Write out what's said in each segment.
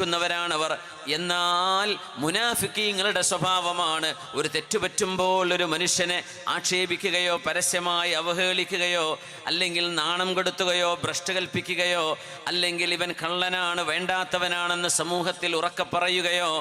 സന്തോഷിക്കുന്നവരാണവർ എന്നാൽ മുനാഫിക്കീങ്ങളുടെ സ്വഭാവമാണ് ഒരു തെറ്റുപറ്റുമ്പോൾ ഒരു മനുഷ്യനെ ആക്ഷേപിക്കുകയോ പരസ്യമായി അവഹേളിക്കുകയോ അല്ലെങ്കിൽ നാണം കെടുത്തുകയോ ഭ്രഷ്ട് കൽപ്പിക്കുകയോ അല്ലെങ്കിൽ ഇവൻ കള്ളനാണ് വേണ്ടാത്തവനാണെന്ന് സമൂഹത്തിൽ ഉറക്കെ പറയുകയോ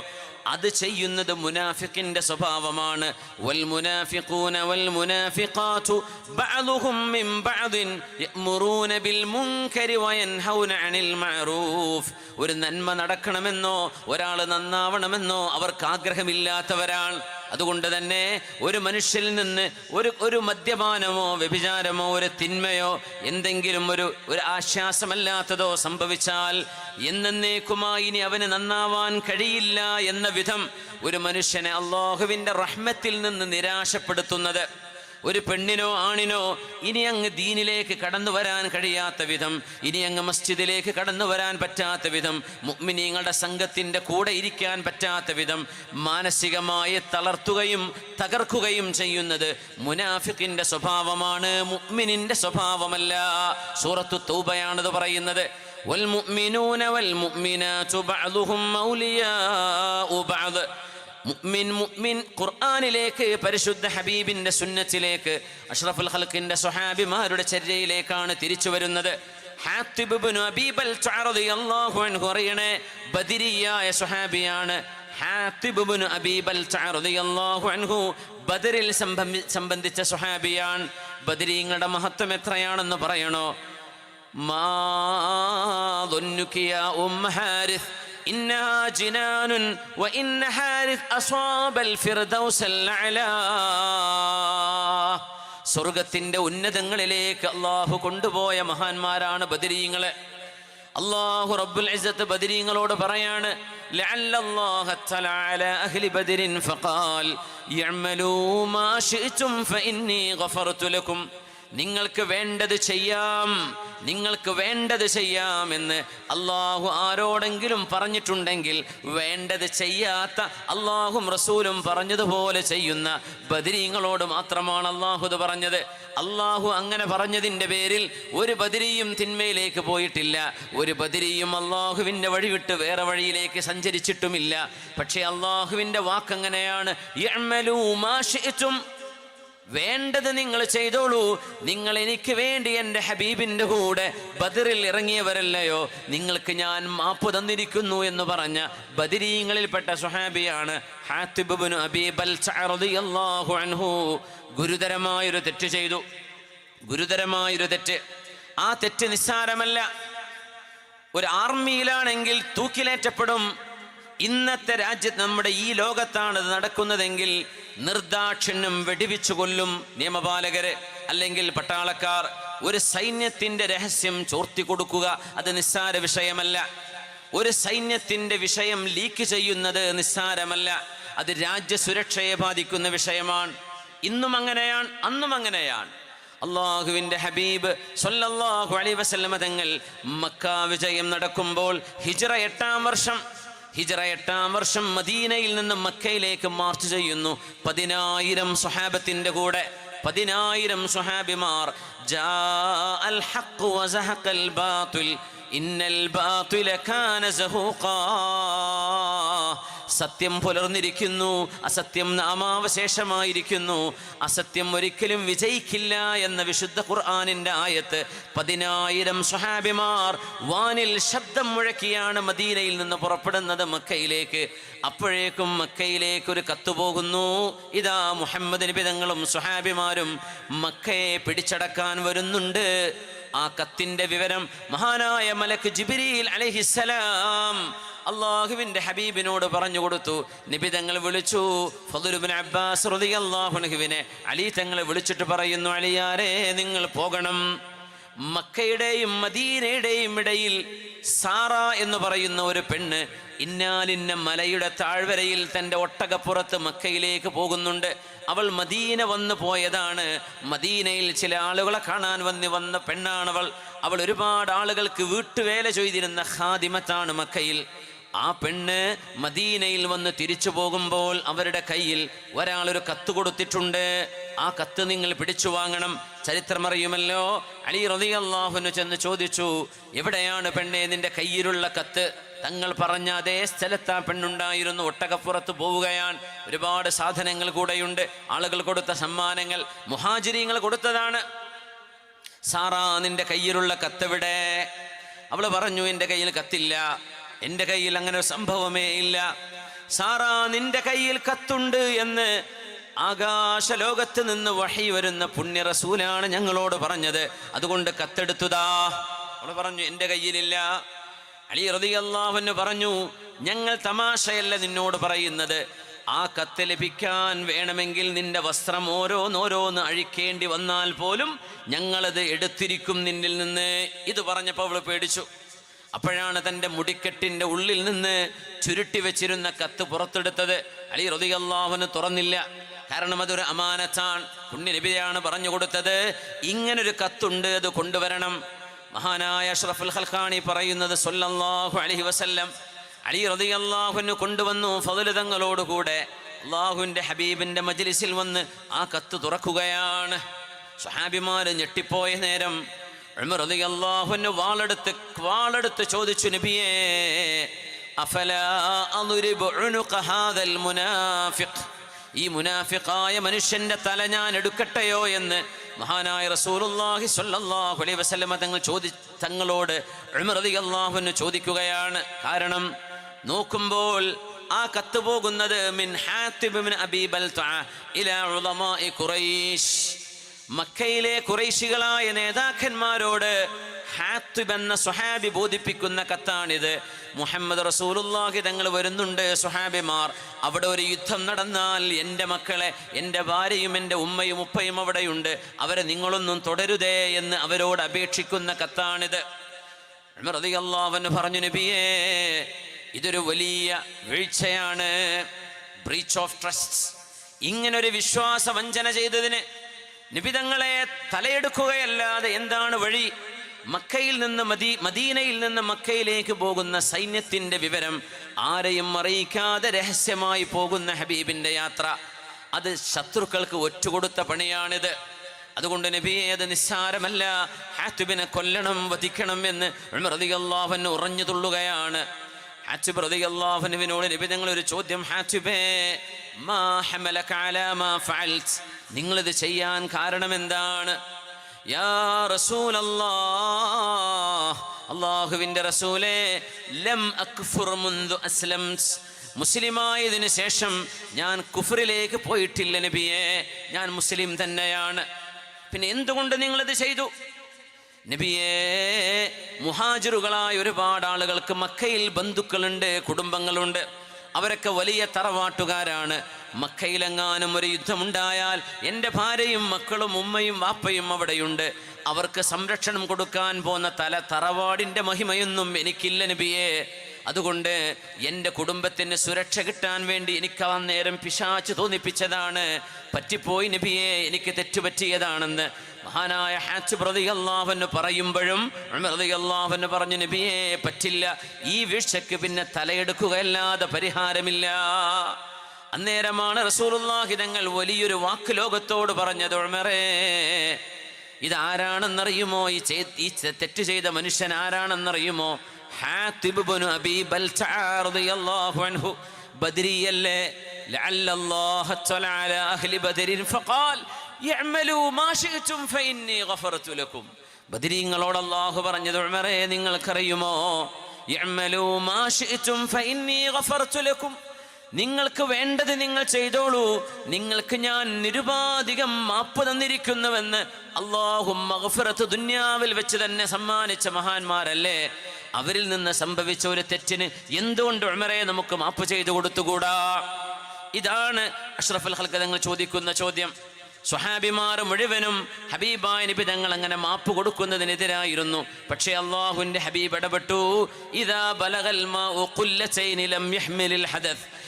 അത് ചെയ്യുന്നത് മുനാഫിക്കിന്റെ സ്വഭാവമാണ്. വൽ മുനാഫിഖൂന വൽ മുനാഫിഖാതു ബഅദുഹും മിൻ ബഅദിൻ യഅ്മുറൂന ബിൽ മുൻകരി വയൻഹൗന അനിൽ മഅറൂഫ്. ഒരു നന്മ നടക്കണമെന്നോ ഒരാൾ നന്നാവണമെന്നോ അവർക്ക് ആഗ്രഹമില്ലാത്തവരാണ് അതുകൊണ്ട് തന്നെ ഒരു മനുഷ്യനിൽ നിന്ന് ഒരു ഒരു മദ്യപാനമോ വ്യഭിചാരമോ ഒരു തിന്മയോ എന്തെങ്കിലും ഒരു ഒരു ആശ്വാസമല്ലാത്തതോ സംഭവിച്ചാൽ എന്നേക്കുമായി ഇനി അവന് നന്നാവാൻ കഴിയില്ല എന്ന വിധം ഒരു മനുഷ്യനെ അള്ളാഹുവിന്റെ റഹ്മത്തിൽ നിന്ന് നിരാശപ്പെടുത്തുന്നത്. ഒരു പെണ്ണിനോ ആണിനോ ഇനി അങ്ങ് ദീനിലേക്ക് കടന്നു വരാൻ കഴിയാത്ത വിധം ഇനി അങ്ങ് മസ്ജിദിലേക്ക് കടന്നു വരാൻ പറ്റാത്ത വിധം മുഅ്മിനീങ്ങളുടെ സംഘത്തിൻ്റെ കൂടെ ഇരിക്കാൻ പറ്റാത്ത വിധം മാനസികമായി തളർത്തുകയും തകർക്കുകയും ചെയ്യുന്നത് മുനാഫിക്കിൻ്റെ സ്വഭാവമാണ് മുഅ്മിനിൻ്റെ സ്വഭാവമല്ല സൂറത്തു തൗബയാണിത് പറയുന്നത് والمؤمنون والمؤمنات بعضهم أولياء بعض മുഅ്മിൻ മുഅ്മിൻ ഖുർആനിലേക്ക് പരിശുദ്ധ ഹബീബിന്റെ സുന്നത്തിലേക്ക് അഷ്റഫുൽ ഹൽക്കിന്റെ സ്വഹാബിമാരുടെ ചര്യയിലേക്കാണ് തിരിച്ചു വരുന്നത്. അറിയണേ ബദിരിയായ സുഹാബിയാണ് ബദറിൽ സംബന്ധിച്ച സുഹാബിയാൻ ബദരീങ്ങളുടെ മഹത്വം എത്രയാണെന്ന് പറയണോ? മാ ഉം ഹാരിസ് إنها جنان وإن حارث أصاب الفردوس الأعلى സ്വർഗത്തിന്റെ ഉന്നതങ്ങളിലേക്ക് അള്ളാഹു കൊണ്ടുപോയ മഹാന്മാരാണ് ബദരീങ്ങളെ അള്ളാഹു റബ്ബുൽ ഇസ്സത്ത് ബദരീങ്ങളോട് പറയാണ് لعل നിങ്ങൾക്ക് വേണ്ടത് ചെയ്യാം നിങ്ങൾക്ക് വേണ്ടത് ചെയ്യാം എന്ന് അള്ളാഹു ആരോടെങ്കിലും പറഞ്ഞിട്ടുണ്ടെങ്കിൽ വേണ്ടത് ചെയ്യാത്ത അള്ളാഹും റസൂലും പറഞ്ഞതുപോലെ ചെയ്യുന്ന ബദിരീങ്ങളോട് മാത്രമാണ് അള്ളാഹു ഇത് പറഞ്ഞത്. അള്ളാഹു അങ്ങനെ പറഞ്ഞതിന്റെ പേരിൽ ഒരു ബദിരിയും തിന്മയിലേക്ക് പോയിട്ടില്ല. ഒരു ബദിരിയും അള്ളാഹുവിന്റെ വഴിവിട്ട് വേറെ വഴിയിലേക്ക് സഞ്ചരിച്ചിട്ടുമില്ല. പക്ഷേ അള്ളാഹുവിന്റെ വാക്കങ്ങനെയാണ്? വേണ്ടത് നിങ്ങൾ ചെയ്തോളൂ. നിങ്ങൾ എനിക്ക് വേണ്ടി എന്റെ ഹബീബിന്റെ കൂടെ ബദറിൽ ഇറങ്ങിയവരല്ലയോ? നിങ്ങൾക്ക് ഞാൻ മാപ്പ് തന്നിരിക്കുന്നു എന്ന് പറഞ്ഞ ബദരീങ്ങളിൽപ്പെട്ട സുഹാബിയാണ് അൻഹു. ഗുരുതരമായൊരു തെറ്റ് ചെയ്തു. ഗുരുതരമായൊരു തെറ്റ്. ആ തെറ്റ് നിസ്സാരമല്ല. ഒരു ആർമിയിലാണെങ്കിൽ തൂക്കിലേറ്റപ്പെടും. ഇന്നത്തെ രാജ്യത്ത് നമ്മുടെ ഈ ലോകത്താണ് നടക്കുന്നതെങ്കിൽ നിർദാക്ഷിണ്യം വെടിവെച്ചു കൊല്ലും നിയമപാലകര് അല്ലെങ്കിൽ പട്ടാളക്കാർ. ഒരു സൈന്യത്തിന്റെ രഹസ്യം ചോർത്തി കൊടുക്കുക അത് നിസ്സാര വിഷയമല്ല. ഒരു സൈന്യത്തിന്റെ വിഷയം ലീക്ക് ചെയ്യുന്നത് നിസ്സാരമല്ല. അത് രാജ്യസുരക്ഷയെ ബാധിക്കുന്ന വിഷയമാണ്. ഇന്നും അങ്ങനെയാണ് അന്നും അങ്ങനെയാണ്. അള്ളാഹുവിന്റെ ഹബീബ് സൊല്ലാഹു അലൈഹി വസല്ലമ തങ്ങൾ മക്ക വിജയം നടക്കുമ്പോൾ ഹിജറ എട്ടാം വർഷം ഹിജ്റ എട്ടാം വർഷം മദീനയിൽ നിന്ന് മക്കയിലേക്ക് മാർച്ച് ചെയ്യുന്നു. പതിനായിരം സ്വഹാബത്തിന്റെ കൂടെ പതിനായിരം ബാത്തിൽ ഇന്നൽ ബാത്തുല കാന സഹൂഖാ. സത്യം പുലർന്നിരിക്കുന്നു അസത്യം നാമാവശേഷമായിരിക്കുന്നു അസത്യം ഒരിക്കലും വിജയിക്കില്ല എന്ന വിശുദ്ധ ഖുർആാനിന്റെ ആയത്ത് പതിനായിരം സുഹാബിമാർ വാനിൽ ശബ്ദം മുഴക്കിയാണ് മദീനയിൽ നിന്ന് പുറപ്പെടുന്നത് മക്കയിലേക്ക്. അപ്പോഴേക്കും മക്കയിലേക്ക് ഒരു കത്ത് ഇതാ മുഹമ്മദ് നിബിതങ്ങളും സുഹാബിമാരും മക്കയെ പിടിച്ചടക്കാൻ വരുന്നുണ്ട്. ആ കത്തിന്റെ വിവരം മഹാനായ മലക്ക് ജിബിരിയിൽ അലഹിസലാം അള്ളാഹുവിന്റെ ഹബീബിനോട് പറഞ്ഞു കൊടുത്തു. നബി തങ്ങൾ വിളിച്ചു. ഫതുലുബിൻ അബ്ബാസ് അള്ളാഹുനഹുവിനെ അലി തങ്ങളെ വിളിച്ചിട്ട് പറയുന്നു അലിയാരെ നിങ്ങൾ പോകണം. മക്കയുടെയും മദീനയുടെയും ഇടയിൽ സാറ എന്ന് പറയുന്ന ഒരു പെണ്ണ് ഇന്നാലിന്ന മലയുടെ താഴ്വരയിൽ തന്റെ ഒട്ടകപ്പുറത്ത് മക്കയിലേക്ക് പോകുന്നുണ്ട്. അവൾ മദീന വന്നു പോയതാണ്. മദീനയിൽ ചില ആളുകളെ കാണാൻ വന്ന് വന്ന പെണ്ണാണവൾ. അവൾ ഒരുപാട് ആളുകൾക്ക് വീട്ടുവേല ചെയ്തിരുന്ന ഹാദിമത്താണ് മക്കയിൽ. ആ പെണ്ണ് മദീനയിൽ വന്ന് തിരിച്ചു പോകുമ്പോൾ അവരുടെ കയ്യിൽ ഒരാളൊരു കത്ത് കൊടുത്തിട്ടുണ്ട്. ആ കത്ത് നിങ്ങൾ പിടിച്ചു വാങ്ങണം. ചരിത്രമറിയുമല്ലോ അലി റളിയല്ലാഹുവിന് ചെന്ന് ചോദിച്ചു എവിടെയാണ് പെണ്ണെ നിന്റെ കയ്യിലുള്ള കത്ത്? തങ്ങൾ പറഞ്ഞ അതേ സ്ഥലത്ത് ആ പെണ്ണുണ്ടായിരുന്നു. ഒട്ടകപ്പുറത്ത് പോവുകയാണ്. ഒരുപാട് സാധനങ്ങൾ കൂടെയുണ്ട്. ആളുകൾ കൊടുത്ത സമ്മാനങ്ങൾ മുഹാജിരിങ്ങൾ കൊടുത്തതാണ്. സാറാ നിന്റെ കയ്യിലുള്ള കത്തെവിടെ? അവൾ പറഞ്ഞു എന്റെ കയ്യിൽ കത്തില്ല. എന്റെ കയ്യിൽ അങ്ങനെ ഒരു സംഭവമേ ഇല്ല. സാറാ നിന്റെ കയ്യിൽ കത്തുണ്ട് എന്ന് ആകാശ ലോകത്ത് നിന്ന് വഹി വരുന്ന പുണ്യ റസൂലാണ് ഞങ്ങളോട് പറഞ്ഞത്. അതുകൊണ്ട് കത്തെടുത്തുതാ. അവൾ പറഞ്ഞു എന്റെ കയ്യിലില്ല. അലി റതി അള്ളാഹു പറഞ്ഞു ഞങ്ങൾ തമാശയല്ല നിന്നോട് പറയുന്നത്. ആ കത്ത് ലഭിക്കാൻ വേണമെങ്കിൽ നിന്റെ വസ്ത്രം ഓരോന്നോരോന്ന് അഴിക്കേണ്ടി വന്നാൽ പോലും ഞങ്ങളത് എടുത്തിരിക്കും നിന്നിൽ നിന്ന്. ഇത് പറഞ്ഞപ്പോൾ അവൾ പേടിച്ചു. അപ്പോഴാണ് തന്റെ മുടിക്കെട്ടിന്റെ ഉള്ളിൽ നിന്ന് ചുരുട്ടി വെച്ചിരുന്ന കത്ത് പുറത്തെടുത്തത്. അലി റതി അള്ളാഹുന് തുറന്നില്ല. കാരണം അതൊരു അമാനത്താണ്. പുണ്യനബിയാണ് പറഞ്ഞു കൊടുത്തത് ഇങ്ങനൊരു കത്തുണ്ട് അത് കൊണ്ടുവരണം. മഹാനായ അഷ്റഫുൽ ഖൽഖാനി പറയുന്നത് സല്ലല്ലാഹു അലൈഹി വസല്ലം. അലി റതി റളിയല്ലാഹുവിന് കൊണ്ടുവന്നു ഫതുലിതങ്ങളോടുകൂടെ തങ്ങളോടുകൂടെ അള്ളാഹുവിന്റെ ഹബീബിന്റെ മജ്ലിസിൽ വന്ന് ആ കത്ത് തുറക്കുകയാണ്. സ്വഹാബിമാര് ഞെട്ടിപ്പോയ നേരം ഉമർ അള്ളാഹുവിന് വാളെടുത്ത് വാളെടുത്ത് ചോദിച്ചു നബിയേ അഫലാ മുനാഫിഖ്? ഈ മുനാഫിക്കായ മനുഷ്യന്റെ തല ഞാൻ എടുക്കട്ടെയോ എന്ന് മഹാനായ റസൂലുള്ളാഹി സ്വല്ലല്ലാഹു അലൈഹി വസല്ലമ തങ്ങൾ ചോദി തങ്ങളോട് ഉമർ റളിയല്ലാഹു അൻഹു ചോദിക്കുകയാണ്. കാരണം നോക്കുമ്പോൾ ആ കത്ത് പോകുന്നത് മിൻ ഹാത്തിബ് ബിൻ അബീ ബൽതഅ ഇലാ ഉലമാഇ ഖുറൈശ്. മക്കയിലെ ഖുറൈശികളായ നേതാക്കന്മാരോട് ഹാത്തിബ് എന്ന സുഹാബി ബോധിപ്പിക്കുന്ന കത്താണിത്. മുഹമ്മദ് റസൂലുല്ലാഹി തങ്ങൾ വരുന്നുണ്ട് സുഹാബിമാർ. അവിടെ ഒരു യുദ്ധം നടന്നാൽ എന്റെ മക്കളെ എന്റെ ഭാര്യയും എന്റെ ഉമ്മയും ഉപ്പയും അവിടെയുണ്ട്. അവരെ നിങ്ങളൊന്നും തുടരുതേ എന്ന് അവരോട് അപേക്ഷിക്കുന്ന കത്താണിത്. പറഞ്ഞു നബിയേ ഇതൊരു വലിയ വീഴ്ചയാണ്. Breach of trust. ഇങ്ങനൊരു വിശ്വാസ വഞ്ചന ചെയ്തതിന് നിബിതങ്ങളെ തലയെടുക്കുകയല്ലാതെ എന്താണ് വഴി? മക്കയിൽ നിന്ന് മദീ മദീനയിൽ നിന്ന് മക്കയിലേക്ക് പോകുന്ന സൈന്യത്തിന്റെ വിവരം ആരെയും അറിയിക്കാതെ രഹസ്യമായി പോകുന്ന ഹബീബിന്റെ യാത്ര. അത് ശത്രുക്കൾക്ക് ഒറ്റുകൊടുത്ത പണിയാണിത്. അതുകൊണ്ട് നബിയെ അത് നിസ്സാരമല്ല. ഹാത്തുബിനെ കൊല്ലണം വധിക്കണം എന്ന് റളിയല്ലാഹു ഉറഞ്ഞു തുള്ളുകയാണ്. ഹാറ്റുബ് റതിയല്ലാഹനുവിനോട് നബി നിങ്ങൾ ഒരു ചോദ്യം ഹാറ്റുബേ മാ ഹമലക അലാ മാ ഫാൽസ് നിങ്ങളിത് ചെയ്യാൻ കാരണം എന്താണ്? യാ റസൂലേ ലം അക്ഫുർ മുൻദു അസ്ലംസ് മുസ്ലിമായതിനു ശേഷം ഞാൻ കുഫറിലേക്ക് പോയിട്ടില്ല നബിയെ ഞാൻ മുസ്ലിം തന്നെയാണ്. പിന്നെ എന്തുകൊണ്ട് നിങ്ങളിത് ചെയ്തു? നബിയേ മുഹാജിറുകളായ ഒരുപാട് ആളുകൾക്ക് മക്കയിൽ ബന്ധുക്കളുണ്ട് കുടുംബങ്ങളുണ്ട്. അവരൊക്കെ വലിയ തറവാട്ടുകാരാണ്. മക്കയിലെങ്ങാനും ഒരു യുദ്ധമുണ്ടായാൽ എന്റെ ഭാര്യയും മക്കളും ഉമ്മയും വാപ്പയും അവിടെയുണ്ട്. അവർക്ക് സംരക്ഷണം കൊടുക്കാൻ പോന്ന തല തറവാടിന്റെ മഹിമയൊന്നും എനിക്കില്ല നബിയേ. അതുകൊണ്ട് എന്റെ കുടുംബത്തിന് സുരക്ഷ കിട്ടാൻ വേണ്ടി എനിക്ക് ആ നേരം പിശാച്ച് തോന്നിപ്പിച്ചതാണ്. പറ്റിപ്പോയി നബിയെ എനിക്ക് തെറ്റുപറ്റിയതാണെന്ന്. മഹാനായ ഹാച്ച് പ്രതി പറയുമ്പോഴും പ്രതി അള്ളാഹുന്ന് പറഞ്ഞു നബിയെ പറ്റില്ല. ഈ വീഴ്ചയ്ക്ക് പിന്നെ തലയെടുക്കുകയല്ലാതെ പരിഹാരമില്ല. അന്നേരമാണ് റസൂലുള്ളാഹി തങ്ങൾ വലിയൊരു വാക്ക് ലോകത്തോട് പറഞ്ഞത് ഉമറേ ഇതാരാണെന്നറിയുമോ? ഈ ഈ തെറ്റ് ചെയ്ത മനുഷ്യൻ ആരാണെന്നറിയുമോ? ബദ്രിയല്ലേ? അല്ലാഹു പറഞ്ഞത് ഉൾമറേ നിങ്ങൾക്കറിയുമോ? നിങ്ങൾക്ക് വേണ്ടത് നിങ്ങൾ ചെയ്തോളൂ. നിങ്ങൾക്ക് ഞാൻ നിരുപാധികം മാപ്പ് തന്നിരിക്കുന്നുവെന്ന് അള്ളാഹും മഗ്ഫിറത്ത് ദുന്യാവിൽ വെച്ച് തന്നെ സമ്മാനിച്ച മഹാന്മാരല്ലേ? അവരിൽ നിന്ന് സംഭവിച്ച ഒരു തെറ്റിന് എന്തുകൊണ്ട് ഉമരെ നമുക്ക് മാപ്പ് ചെയ്തു കൊടുത്തുകൂടാ? ഇതാണ് അഷ്റഫുൽ ഹൽക്ക് തങ്ങൾ ചോദിക്കുന്ന ചോദ്യം. സ്വഹാബിമാർ മുഴുവനും ഹബീബായ നിബിതങ്ങൾ അങ്ങനെ മാപ്പ് കൊടുക്കുന്നതിനെതിരായിരുന്നു. പക്ഷേ അള്ളാഹുന്റെ ഹബീബ് ഇടപെട്ടു. ഇതാ ബലഗൽ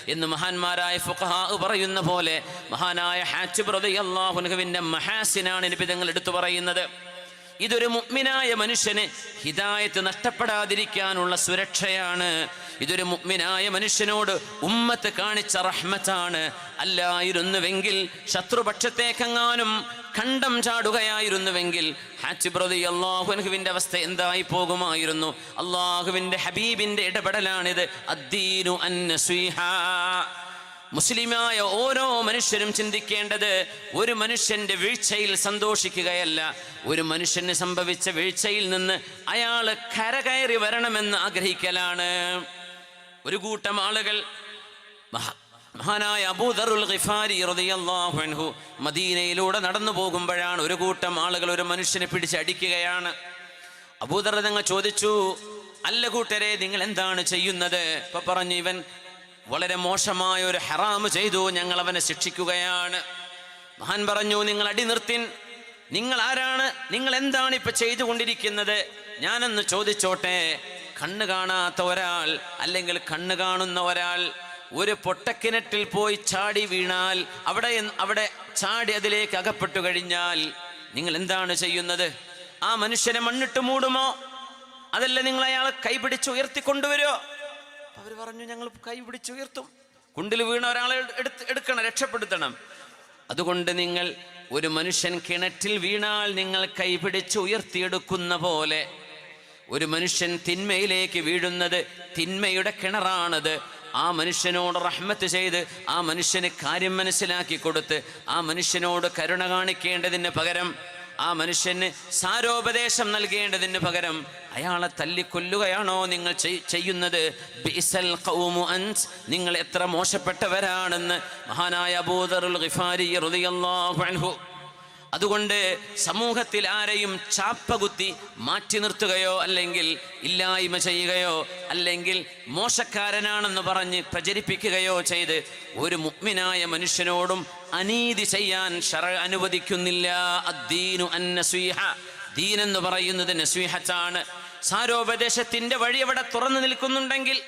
എന്ന് മഹാന്മാരായ ഫുഖഹാ പറയുന്ന പോലെ മഹാനായ ഹാച്ചിബ് റളിയല്ലാഹുവിന്റെ മഹാസിനാണ് നബി തങ്ങൾ എടുത്തു പറയുന്നത്. ഇതൊരു മുഗ്മിനായ മനുഷ്യന് ഹിദായത്ത് നഷ്ടപ്പെടാതിരിക്കാനുള്ള സുരക്ഷയാണ്. ഇതൊരു മുഗ്മിനായ മനുഷ്യനോട് ഉമ്മത്ത് കാണിച്ച റഹ്മത്താണ്. അല്ലായിരുന്നുവെങ്കിൽ ശത്രുപക്ഷത്തേക്കെങ്ങാനും കണ്ടം ചാടുകയായിരുന്നുവെങ്കിൽ ഹാച്ച് പ്രതി അള്ളാഹുവിന്റെ അവസ്ഥ എന്തായി പോകുമായിരുന്നു? അള്ളാഹുവിന്റെ ഹബീബിന്റെ ഇടപെടലാണിത്. അദ്ദീനു അന്നസ്വീഹ മുസ്ലിമായ ഓരോ മനുഷ്യരും ചിന്തിക്കേണ്ടത് ഒരു മനുഷ്യന്റെ വീഴ്ചയിൽ സന്തോഷിക്കുകയല്ല. ഒരു മനുഷ്യന് സംഭവിച്ച വീഴ്ചയിൽ നിന്ന് അയാൾ കരകയറി വരണമെന്ന് ആഗ്രഹിക്കലാണ്. ഒരു കൂട്ടം ആളുകൾ മഹാനായ അബൂദറുൽ ഖിഫാരി റളിയല്ലാഹു മദീനയിലൂടെ നടന്നു പോകുമ്പോഴാണ് ഒരു കൂട്ടം ആളുകൾ ഒരു മനുഷ്യനെ പിടിച്ചടിക്കുകയാണ് അബൂദർ നിങ്ങൾ ചോദിച്ചു അല്ല കൂട്ടരെ നിങ്ങൾ എന്താണ് ചെയ്യുന്നത്? ഇപ്പൊ പറഞ്ഞു ഇവൻ വളരെ മോശമായ ഒരു ഹറാമ് ചെയ്തു ഞങ്ങൾ അവനെ ശിക്ഷിക്കുകയാണ്. മഹാൻ പറഞ്ഞു നിങ്ങൾ അടി നിർത്തിൻ. നിങ്ങൾ ആരാണ്? നിങ്ങൾ എന്താണ് ഇപ്പൊ ചെയ്തുകൊണ്ടിരിക്കുന്നത്? ഞാനൊന്ന് ചോദിച്ചോട്ടെ കണ്ണ് കാണാത്ത ഒരാൾ അല്ലെങ്കിൽ കണ്ണ് കാണുന്ന ഒരാൾ ഒരു പൊട്ടക്കിണറ്റിൽ പോയി ചാടി വീണാൽ അവിടെ അവിടെ ചാടി അതിലേക്ക് അകപ്പെട്ടു കഴിഞ്ഞാൽ നിങ്ങൾ എന്താണ് ചെയ്യുന്നത്? ആ മനുഷ്യനെ മണ്ണിട്ട് മൂടുമോ? അതല്ല നിങ്ങൾ അയാളെ കൈപിടിച്ച് ഉയർത്തിക്കൊണ്ടുവരുമോ അവർ പറഞ്ഞു ഞങ്ങൾ കൈ പിടിച്ച് ഉയർത്തും. കുണ്ടിൽ വീണ ഒരാളെ എടുത്ത് എടുക്കണം രക്ഷപ്പെടുത്തണം. അതുകൊണ്ട് നിങ്ങൾ ഒരു മനുഷ്യൻ കിണറ്റിൽ വീണാൽ നിങ്ങൾ കൈപിടിച്ച് ഉയർത്തിയെടുക്കുന്ന പോലെ ഒരു മനുഷ്യൻ തിന്മയിലേക്ക് വീഴുന്നത് തിന്മയുടെ കിണറാണത്. ആ മനുഷ്യനോട് റഹ്മത്ത് ചെയ്ത് ആ മനുഷ്യന് കാര്യം മനസ്സിലാക്കി കൊടുത്ത് ആ മനുഷ്യനോട് കരുണ കാണിക്കേണ്ടതിന് പകരം ആ മനുഷ്യന് സാരോപദേശം നൽകേണ്ടതിന് പകരം അയാളെ തല്ലിക്കൊല്ലുകയാണോ നിങ്ങൾ ചെയ്യുന്നത്. നിങ്ങൾ എത്ര മോശപ്പെട്ടവരാണെന്ന് മഹാനായ അബൂദറുൽ ഗിഫാരി റളിയല്ലാഹു അൻഹു അതുകൊണ്ട് സമൂഹത്തിൽ ആരെയും ചാപ്പകുത്തി മാറ്റി നിർത്തുകയോ അല്ലെങ്കിൽ ഇല്ലായ്മ ചെയ്യുകയോ അല്ലെങ്കിൽ മോശക്കാരനാണെന്ന് പറഞ്ഞ് പ്രചരിപ്പിക്കുകയോ ചെയ്ത് ഒരു മുഗ്മിനായ മനുഷ്യനോടും അനീതി ചെയ്യാൻ ഷറ അനുവദിക്കുന്നില്ല. അദ്ദീനു അന്നസ്വീഹ. ദീൻ എന്ന് പറയുന്നത് നസ്വീഹത്താണ്. സാരോപദേശത്തിന്റെ വഴി അവിടെ തുറന്നു നിൽക്കുന്നുണ്ടെങ്കിൽ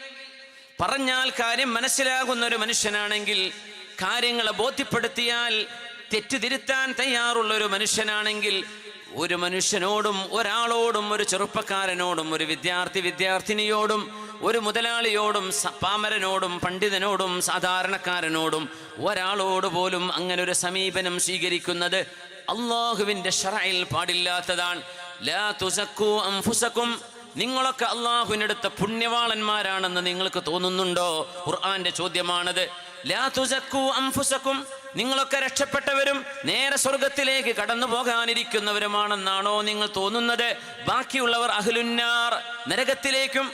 പറഞ്ഞാൽ കാര്യം മനസ്സിലാകുന്ന ഒരു മനുഷ്യനാണെങ്കിൽ കാര്യങ്ങളെ ബോധ്യപ്പെടുത്തിയാൽ തെറ്റുതിരുത്താൻ തയ്യാറുള്ള ഒരു മനുഷ്യനാണെങ്കിൽ ഒരു മനുഷ്യനോടും ഒരാളോടും ഒരു ചെറുപ്പക്കാരനോടും ഒരു വിദ്യാർത്ഥി വിദ്യാർത്ഥിനിയോടും ഒരു മുതലാളിയോടും പാമരനോടും പണ്ഡിതനോടും സാധാരണക്കാരനോടും ഒരാളോട് പോലും അങ്ങനെ ഒരു സമീപനം സ്വീകരിക്കുന്നത് അള്ളാഹുവിന്റെ ഷറയിൽ പാടില്ലാത്തതാണ്. ലാ തുസക്കൂ അംഫുസക്കും നിങ്ങളൊക്കെ അള്ളാഹുവിനടുത്ത പുണ്യവാളന്മാരാണെന്ന് നിങ്ങൾക്ക് തോന്നുന്നുണ്ടോ? ഖുർആന്റെ ചോദ്യമാണത്. ലാ തുസക്കൂ അംഫുസക്കും നിങ്ങളൊക്കെ രക്ഷപ്പെട്ടവരും നേരെ സ്വർഗത്തിലേക്ക് കടന്നു പോകാനിരിക്കുന്നവരുമാണെന്നാണോ നിങ്ങൾ തോന്നുന്നത്? ബാക്കിയുള്ളവർ അഹ്ലുന്നാർ നരകത്തിലേക്കും.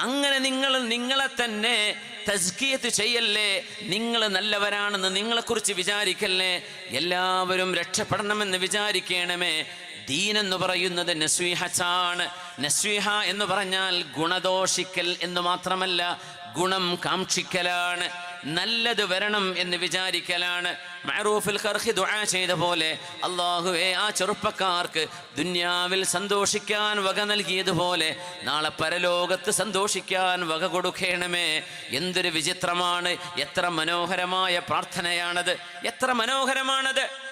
അങ്ങനെ നിങ്ങൾ നിങ്ങളെ തന്നെ തസ്കിയത്ത് ചെയ്യല്ലേ? നിങ്ങൾ നല്ലവരാണെന്ന് നിങ്ങളെക്കുറിച്ച് വിചാരിക്കല്ലേ? എല്ലാവരും രക്ഷപ്പെടണമെന്ന് വിചാരിക്കണമേ. ദീൻ എന്ന് പറയുന്നത് നസ്വീഹച്ചാണ്. നസ്വീഹ എന്ന് പറഞ്ഞാൽ ഗുണദോഷിക്കൽ എന്ന് മാത്രമല്ല ഗുണം കാക്ഷിക്കലാണ്. നല്ലത് വരണം എന്ന് വിചാരിക്കലാണ്. മഹറൂഫിൽ ഖർഹി ദുആ ചെയ്ത പോലെ അള്ളാഹുവെ ആ ചെറുപ്പക്കാർക്ക് ദുന്യാവിൽ സന്തോഷിക്കാൻ വക നൽകിയതുപോലെ നാളെ പരലോകത്ത് സന്തോഷിക്കാൻ വക കൊടുക്കണമേ. എന്തൊരു വിചിത്രമാണ്. എത്ര മനോഹരമായ പ്രാർത്ഥനയാണത്. എത്ര മനോഹരമാണത്.